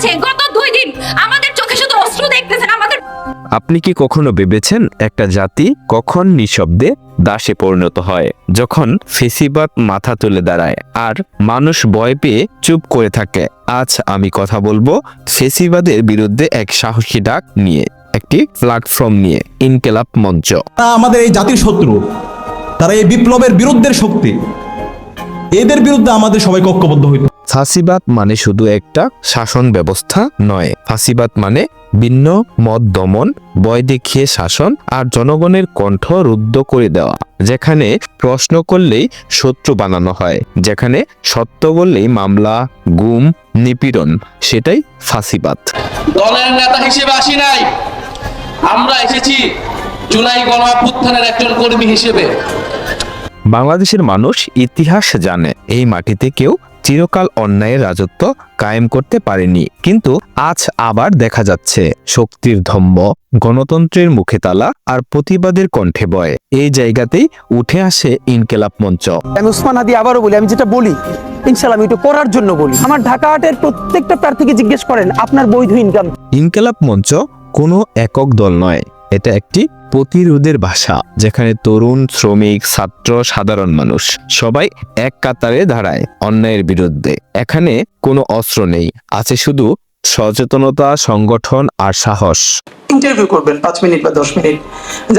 করেছে গত দুই দিন আমাদের চোখে শুধু অশ্রু দেখতেছেন আমাদের আপনি কি কখনো ভেবেছেন একটা জাতি কখন নিঃশব্দে দাসে পরিণত হয়? যখন ফেসিবাদ মাথা তুলে দাঁড়ায় আর মানুষ ভয় পেয়ে চুপ করে থাকে। আজ আমি কথা বলব ফেসিবাদের বিরুদ্ধে এক সাহসী ডাক নিয়ে একটি প্ল্যাটফর্ম নিয়ে ইনকেলাব মঞ্চ। আমাদের এই জাতির শত্রু। তারা এই বিপ্লবের বিরুদ্ধের শক্তি। এদের বিরুদ্ধে আমাদের সবাই ঐক্যবদ্ধ হইতে। ফাঁসিবাদ মানে শুধু একটা শাসন ব্যবস্থা নয়। ফাঁসিবাদ মানে ভিন্ন মত দমন বয় দেখিয়ে শাসন আর জনগণের কণ্ঠ রুদ্ধ করে দেওয়া যেখানে প্রশ্ন করলেই শত্রু বানানো হয় যেখানে সত্য বললেই মামলা গুম নিপীড়ন সেটাই ফাঁসিবাদ। দলের নেতা হিসেবে আসি নাই। আমরা এসেছি জুলাই গণঅভ্যুত্থানের একজন কর্মী হিসেবে। বাংলাদেশের মানুষ ইতিহাস জানে এই মাটিতে কেউ চিরকাল অন্যায়ের রাজত্ব কায়েম করতে পারেনি। কিন্তু আজ আবার দেখা যাচ্ছে শক্তির ধম্ম গণতন্ত্রের মুখে তালা আর প্রতিবাদের কণ্ঠে বয়। এই জায়গাতেই উঠে আসে ইনকেলাব মঞ্চ। আমি উসমান হাদি আবারও বলি আমি যেটা বলি ইনশাল্লাহ আমি এটা করার জন্য বলি। আমার ঢাকা হাটের প্রত্যেকটা প্রার্থীকে জিজ্ঞেস করেন আপনার বৈধ ইনকাম ইনকেলাব মঞ্চ কোনো একক দল নয়। এটা একটি প্রতিরোধের ভাষা, যেখানে তরুণ, শ্রমিক, ছাত্র, সাধারণ মানুষ সবাই এক কাতারে দাঁড়ায় অন্যায়ের বিরুদ্ধে। এখানে কোনো অস্ত্র নেই, আছে শুধু সচেতনতা, সংগঠন আর সাহস। ইন্টারভিউ করবেন পাঁচ মিনিট বা দশ মিনিট।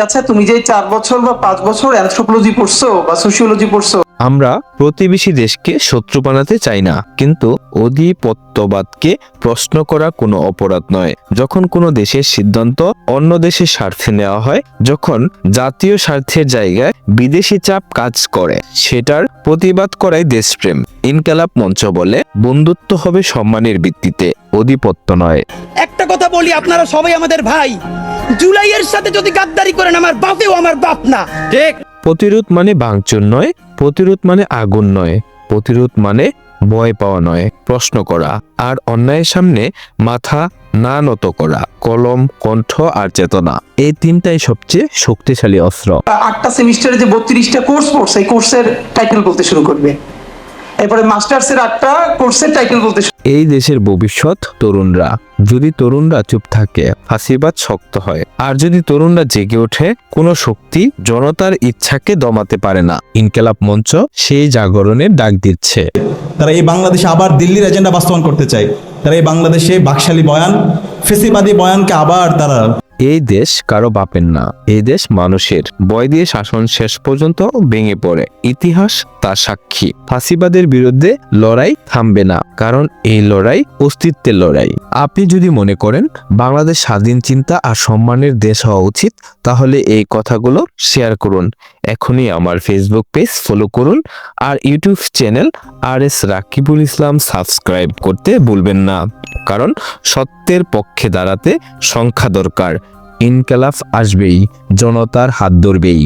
আচ্ছা তুমি যে চার বছর বা পাঁচ বছর অ্যানথ্রোপোলজি পড়ছো বা সোশিওলজি পড়ছো আমরা প্রতিবেশী দেশকে শত্রু বানাতে চাই না কিন্তু অধিপত্যবাদকে প্রশ্ন করা কোনো অপরাধ নয়। যখন কোনো দেশের সিদ্ধান্ত অন্য দেশের স্বার্থে নেওয়া হয় যখন জাতীয় স্বার্থের জায়গায় বিদেশি চাপ কাজ করে সেটার প্রতিবাদ করাই দেশপ্রেম। ইনকালাব মঞ্চ বলে বন্ধুত্ব হবে সম্মানের ভিত্তিতে অধিপত্য নয়। একটা কথা বলি আপনারা সবাই আমাদের ভাই। জুলাইয়ের সাথে যদি গাদ্দারি করেন আমার বাপেও আমার বাপ না। ঠিক। প্রতিরোধ মানে ভাঙচুর নয়, প্রতিরোধ মানে আগুন নয়, প্রতিরোধ মানে ভয় পাওয়া নয়, প্রশ্ন করা আর অন্যায়ের সামনে মাথা না নত করা, কলম, কণ্ঠ আর চেতনা। এই তিনটাই সবচেয়ে শক্তিশালী অস্ত্র। আটটা সেমিস্টারে যে বত্রিশটা কোর্স পড়ছে এই কোর্সের টাইটেল বলতে শুরু করবে। এরপরে মাস্টার্সের আটটা কোর্সের টাইটেল বলতে এই দেশের ভবিষ্যৎ তরুণরা। যদি তরুণরা চুপ থাকে ফাঁসিবাদ শক্ত হয়। আর যদি তরুণরা জেগে ওঠে কোনো শক্তি জনতার ইচ্ছাকে দমাতে পারে না। ইনকেলাব মঞ্চ সেই জাগরণের ডাক দিচ্ছে। তারা এই বাংলাদেশে আবার দিল্লির এজেন্ডা বাস্তবায়ন করতে চায়। তারা এই বাংলাদেশে বাকশালী বয়ান ফেসিবাদী বয়ানকে আবার তারা এই দেশ কারও বাপের না। এই দেশ মানুষের। বয় দিয়ে শাসন শেষ পর্যন্ত ভেঙে পড়ে। ইতিহাস তার সাক্ষী। ফাঁসিবাদের বিরুদ্ধে লড়াই থামবে না, কারণ এই লড়াই অস্তিত্বের লড়াই। আপনি যদি মনে করেন বাংলাদেশ স্বাধীন, চিন্তা আর সম্মানের দেশ হওয়া উচিত, তাহলে এই কথাগুলো শেয়ার করুন। এখনই আমার ফেসবুক পেজ ফলো করুন আর YouTube channel R S Rakibul Islam subscribe করতে ভুলবেন না, কারণ সত্যের পক্ষে দাঁড়াতে সংখ্যা দরকার। ইনকালাফ আসবেই, জনতার হাত ধরবেই।